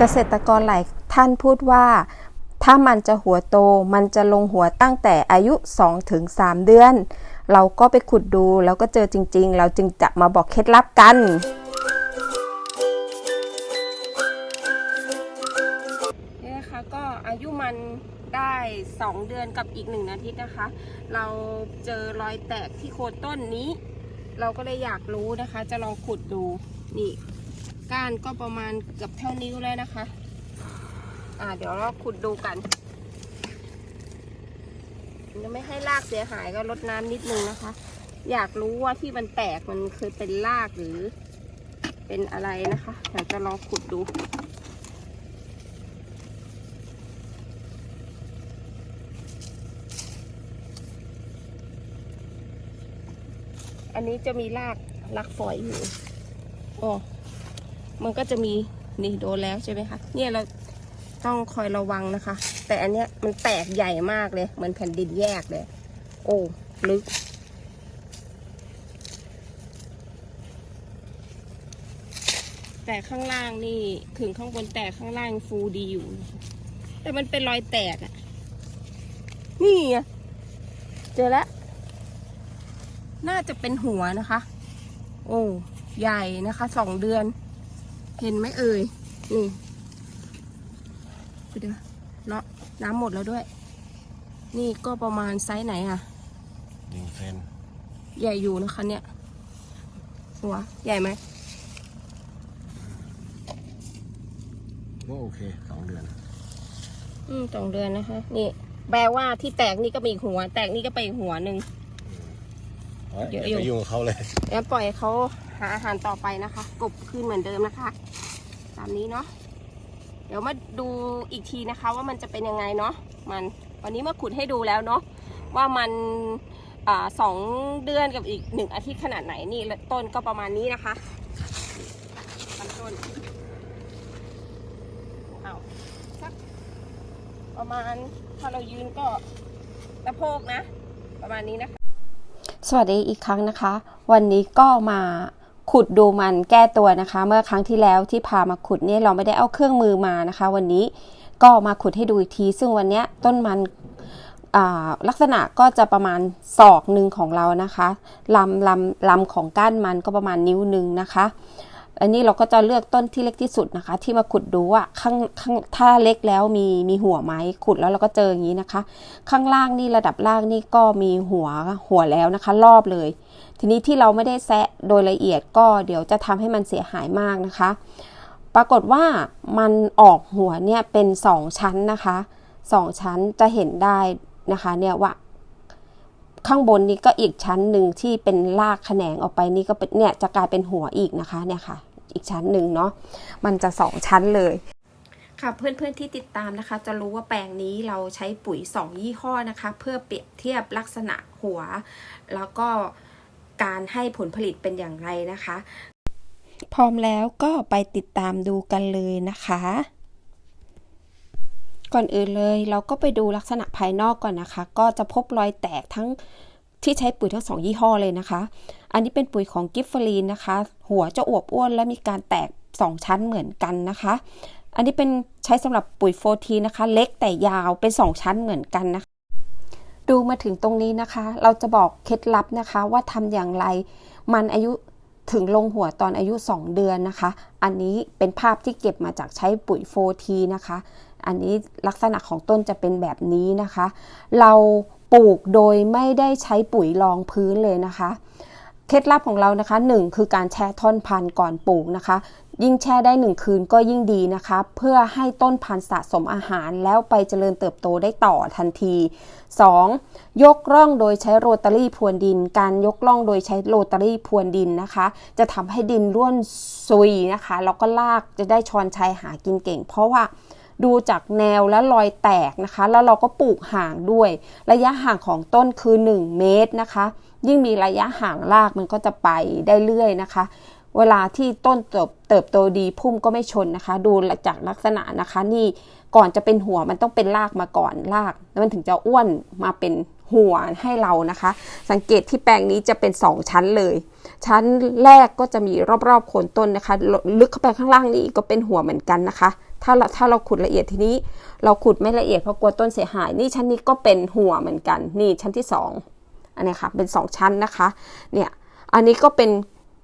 เกษตรกรหลายท่านพูดว่า ถ้ามันจะหัวโตมันจะลงหัวตั้งแต่อายุ 2-3 เดือน เราก็ไปขุดดูแล้วก็เจอจริง ๆ เราจึงจะมาบอกเคล็ดลับกัน นี่นะคะก็อายุมันได้ 2 เดือนกับอีก 1 อาทิตย์นะคะ เราเจอรอยแตกที่โคนต้นนี้ เราก็เลยอยากรู้นะคะ จะลองขุดดูนี่ ก้านก็ประมาณเกือบเท่านิ้วแล้วนะคะ อ่าเดี๋ยวเราขุดดูกันจะไม่ให้รากเสียหายก็ลดน้ำนิดนึงนะคะ อยากรู้ว่าที่มันแตกมันเคยเป็นรากหรือ เป็นอะไรนะคะอยากจะลองขุดดูอันนี้จะมีรากรากฝอยอยู่ อ๋อ มันก็จะมีนี่โดนแล้วใช่ไหมคะเนี่ยเราต้องคอยระวังนะคะ แต่อันเนี้ยมันแตกใหญ่มากเลยเหมือนแผ่นดินแยกเลย โอ้ลึก แต่ข้างล่างนี่ถึงข้างบนแตกข้างล่างฟูดีอยู่ แต่มันเป็นรอยแตกอะนี่ไงเจอแล้วน่าจะเป็นหัวนะคะ โอ้ใหญ่นะคะสองเดือน เห็นไหมเอ่ย นี่เดี๋ยวเลาะน้ำหมดแล้วด้วย นี่ก็ประมาณไซส์ไหนอะหนึ่งเซนใหญ่อยู่นะคะเนี่ย หัว ใหญ่ไหมก็โอเคสองเดือน อืมสองเดือนนะคะ นี่ แปลว่าที่แตกนี่ก็มีอีกหัว แตกนี่ก็ไปอีกหัวหนึ่งเฮ้ยเดี๋เดี๋ยยววไปยุ่งกับเขาเลย แล้วปล่อยเขา หาอาหารต่อไปนะคะ กบคืนเหมือนเดิมนะคะ ตามนี้เนาะเดี๋ยวมาดูอีกทีนะคะว่ามันจะเป็นยังไงเนาะมันวันนี้มาขุดให้ดูแล้วเนาะว่ามันอสองเดือนกับอีกหนึ่งอาทิตย์ขนาดไหนนี่ต้นก็ประมาณนี้นะคะลำต้นเอาสักประมาณถ้าเรายืนก็ตะโพกนะ ประมาณนี้นะคะ สวัสดีอีกครั้งนะคะ วันนี้ก็มา ขุดดูมันแก้ตัวนะคะ เมื่อครั้งที่แล้วที่พามาขุดเนี่ยเราไม่ได้เอาเครื่องมือมานะคะ วันนี้ก็มาขุดให้ดูอีกที ซึ่งวันนี้ต้นมันลักษณะก็จะประมาณศอกหนึ่งของเรานะคะลำลำลำของก้านมันก็ประมาณนิ้วหนึ่งนะคะ อันนี้เราก็จะเลือกต้นที่เล็กที่สุดนะคะ ที่มาขุดดูว่าข้างข้างถ้าเล็กแล้วมีมีหัวไหมขุดแล้วเราก็เจออย่างนี้นะคะ ข้างล่างนี่ระดับล่างนี่ก็มีหัวหัวแล้วนะคะ รอบเลย ทีนี้ที่เราไม่ได้แซะโดยละเอียดก็เดี๋ยวจะทำให้มันเสียหายมากนะคะ ปรากฏว่ามันออกหัวเนี่ยเป็นสองชั้นนะคะสองชั้นจะเห็นได้นะคะเนี่ยว่า ข้างบนนี้ก็อีกชั้นหนึ่งที่เป็นรากแขนงออกไปนี่ก็เป็นเนี่ยจะกลายเป็นหัวอีกนะคะเนี่ยค่ะ อีกชั้นหนึ่งเนาะมันจะสองชั้นเลยค่ะเพื่อนๆที่ติดตามนะคะ จะรู้ว่าแปลงนี้เราใช้ปุ๋ย 2 ยี่ห้อนะคะ เพื่อเปรียบเทียบลักษณะหัว แล้วก็การให้ผลผลิตเป็นอย่างไรนะคะ พร้อมแล้วก็ไปติดตามดูกันเลยนะคะ ก่อนอื่นเลยเราก็ไปดูลักษณะภายนอกก่อนนะคะ ก็จะพบรอยแตกทั้งที่ใช้ปุ๋ยทั้งสองยี่ห้อเลยนะคะ อันนี้เป็นปุ๋ยของกิฟฟรีนนะคะ หัวจะอวบอ้วนและมีการแตก 2 ชั้นเหมือนกันนะคะ อันนี้เป็นใช้สำหรับปุ๋ยโฟทีนะคะ เล็กแต่ยาวเป็น 2 ชั้นเหมือนกันนะคะ ดูมาถึงตรงนี้นะคะ เราจะบอกเคล็ดลับนะคะว่าทำอย่างไร มันอายุถึงลงหัวตอนอายุ 2 เดือนนะคะ อันนี้เป็นภาพที่เก็บมาจากใช้ปุ๋ยโฟทีนะคะ อันนี้ลักษณะของต้นจะเป็นแบบนี้นะคะ เราปลูกโดยไม่ได้ใช้ปุ๋ยรองพื้นเลยนะคะ เคล็ดลับของเรานะคะหนึ่งคือการแช่ท่อนพันธุ์ก่อนปลูกนะคะ ยิ่งแช่ได้หนึ่งคืนก็ยิ่งดีนะคะ เพื่อให้ต้นพันธุ์สะสมอาหารแล้วไปเจริญเติบโตได้ต่อทันที 2. ยกร่องโดยใช้โรตารี่พรวนดิน การยกร่องโดยใช้โรตารี่พรวนดินนะคะ จะทำให้ดินร่วนซุยนะคะแล้วก็ลากจะได้ชอนชัยหากินเก่ง เพราะว่า ดูจากแนวและรอยแตกนะคะ แล้วเราก็ปลูกห่างด้วย ระยะห่างของต้นคือ 1 เมตรนะคะ ยิ่งมีระยะห่างรากมันก็จะไปได้เรื่อยนะคะ เวลาที่ต้นเติบเติบโตดีพุ่มก็ไม่ชนนะคะ ดูจากลักษณะนะคะนี่ก่อนจะเป็นหัวมันต้องเป็นรากมาก่อนราก แล้วมันถึงจะอ้วนมาเป็นหัวให้เรานะคะ สังเกตที่แปลงนี้จะเป็น 2 ชั้นเลย ชั้นแรกก็จะมีรอบๆโคนต้นนะคะ ลึกเข้าไปข้างล่างนี่ก็เป็นหัวเหมือนกันนะคะ ถ้าเราถ้าเราขุดละเอียดทีนี้ เราขุดไม่ละเอียดเพราะกลัวต้นเสียหาย นี่ชั้นนี้ก็เป็นหัวเหมือนกัน นี่ชั้นที่สองอันนี้ค่ะ เป็นสองชั้นนะคะ เนี่ย อันนี้ก็เป็น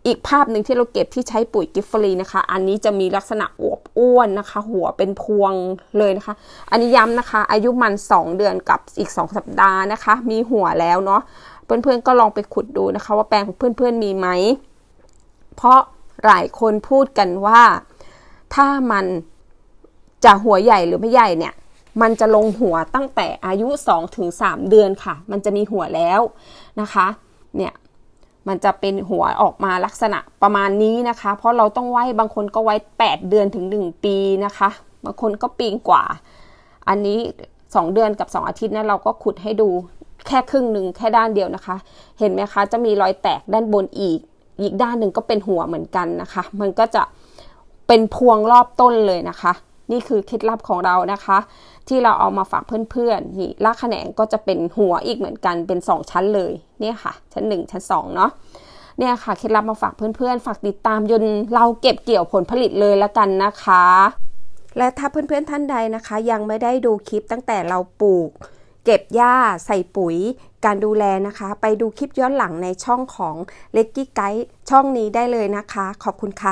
อีกภาพหนึ่งที่เราเก็บที่ใช้ปุ๋ยกิฟฟรีนะคะ อันนี้จะมีลักษณะอวบอ้วนนะคะ หัวเป็นพวงเลยนะคะ อันนี้ย้ำนะคะ อายุมัน 2 เดือนกับอีก 2 สัปดาห์นะคะ มีหัวแล้วเนาะ เพื่อนๆก็ลองไปขุดดูนะคะ ว่าแปลงของเพื่อนๆมีไหม เพราะหลายคนพูดกันว่าถ้ามัน จะหัวใหญ่หรือไม่ใหญ่เนี่ยมันจะลงหัวตั้งแต่อายุ 2-3 เดือนค่ะ มันจะมีหัวแล้วนะคะเนี่ยมันจะเป็นหัวออกมาลักษณะประมาณนี้นะคะ เพราะเราต้องไว้บางคนก็ไว้ 8 เดือนถึง 1 ปีนะคะ บางคนก็ปีกว่า อันนี้ 2 เดือนกับ 2 อาทิตย์นะเราก็ขุดให้ดูแค่ครึ่งหนึ่งแค่ด้านเดียวนะคะ เห็นไหมคะ จะมีรอยแตกด้านบนอีก อีกด้านหนึ่งก็เป็นหัวเหมือนกันนะคะ มันก็จะเป็นพวงรอบต้นเลยนะคะ นี่คือเคล็ดลับของเรานะคะ ที่เราเอามาฝากเพื่อนๆนี่รากแขนงก็จะเป็นหัวอีกเหมือนกันเป็น 2 ชั้นเลยเนี่ยค่ะ ชั้น 1 ชั้น2เนาะเนี่ยค่ะเคล็ดลับมาฝากเพื่อนๆ ฝากติดตามจนเราเก็บเกี่ยวผลผลิตเลยละกันนะคะ และถ้าเพื่อนๆท่านใดนะคะ ยังไม่ได้ดูคลิปตั้งแต่เราปลูก เก็บหญ้าใส่ปุ๋ย การดูแลนะคะ ไปดูคลิปย้อนหลังในช่องของ l e g g y Guide ช่องนี้ได้เลยนะคะ ขอบคุณค่ะ